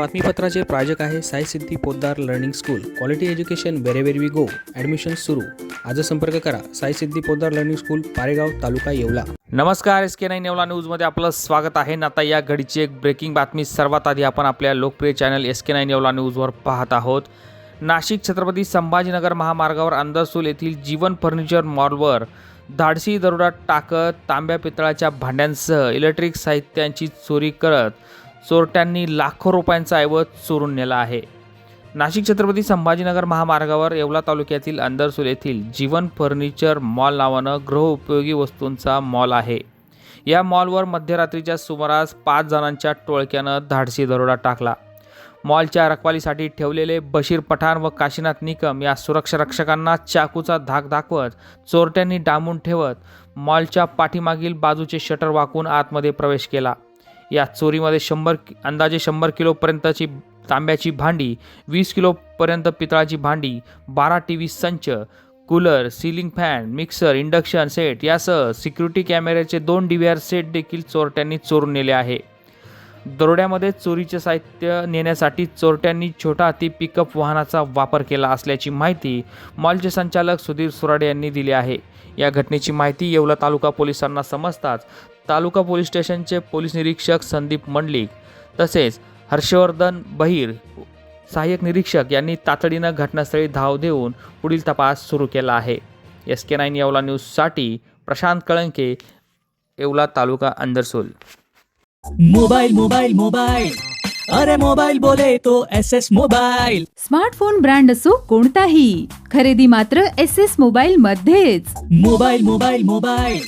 बातमीपत्राचे प्रायोजक आहे Sai Siddhi Poddar learning school. Quality education wherever we go admission सुरू. आज संपर्क करा. Sai Siddhi Poddar learning school Paregaon taluka Yeola. नमस्कार एस के नाईन नेवला न्यूजमध्ये आपलं स्वागत आहे. ना आता या घडीची एक ब्रेकिंग बातमी. सर्वात आधी आपण आपल्या लोकप्रिय channel S K nine Nevla न्यूजवर पाहत आहोत. नाशिक छत्रपती संभाजीनगर महामार्गावर अंदरसूल येथील जीवन फर्निचर मॉलवर धाडसी दरोडा टाकत तांब्या पितळाच्या भांड्यांसह इलेक्ट्रिक साहित्यांची चोरी करत चोरट्यांनी लाखो रुपयांचा ऐवज चोरून नेला आहे. नाशिक छत्रपती संभाजीनगर महामार्गावर येवला तालुक्यातील अंदरसूल येथील जीवन फर्निचर मॉल नावानं गृहउपयोगी वस्तूंचा मॉल आहे. या मॉलवर मध्यरात्रीच्या सुमारास पाच जणांच्या टोळक्यानं धाडसी दरोडा टाकला. मॉलच्या रखवालीसाठी ठेवलेले बशीर पठाण व काशीनाथ निकम या सुरक्षा रक्षकांना चाकूचा धाक दाखवत चोरट्यांनी डांबून ठेवत मॉलच्या पाठीमागील बाजूचे शटर वाकून आतमध्ये प्रवेश केला. या चोरीमध्ये शंभर अंदाजे शंभर किलोपर्यंतची तांब्याची भांडी वीस किलोपर्यंत पितळाची भांडी बारा टी व्ही संच cooler ceiling fan mixer induction set यासह सिक्युरिटी कॅमेऱ्याचे दोन डी व्ही आर सेट देखील चोरट्यांनी चोरून नेले आहे. दरोड्यामध्ये चोरीचे साहित्य नेण्यासाठी चोरट्यांनी छोटा हत्ती पिकअप वाहनाचा वापर केला असल्याची माहिती मॉलचे संचालक सुधीर सुराडे यांनी दिली आहे. या घटनेची माहिती येवला तालुका पोलिसांना समजताच तालुका पोलीस स्टेशनचे पोलीस निरीक्षक संदीप मंडलिक तसेच हर्षवर्धन बहिर सहाय्यक निरीक्षक यांनी तातडीनं घटनास्थळी धाव देऊन पुढील तपास सुरू केला आहे. एस के नाईन येवला न्यूजसाठी Prashant Kalanke Yeola taluka Andarsul. Mobile mobile mobile अरे मोबाइल बोले तो S S mobile smartphone brand असो कोणताही खरेदी मात्र एस एस मोबाईल मध्येच. मोबाइल मोबाइल मोबाइल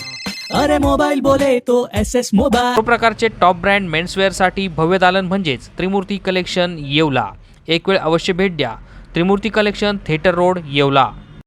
अरे मोबाइल बोले तो एस एस मोबाइल सर्व प्रकारचे टॉप ब्रँड मेन्सवेअरसाठी भव्य दालन म्हणजेच त्रिमूर्ती कलेक्शन येवला. एक वेळ अवश्य भेट द्या. Trimurti collection theatre road Yeola.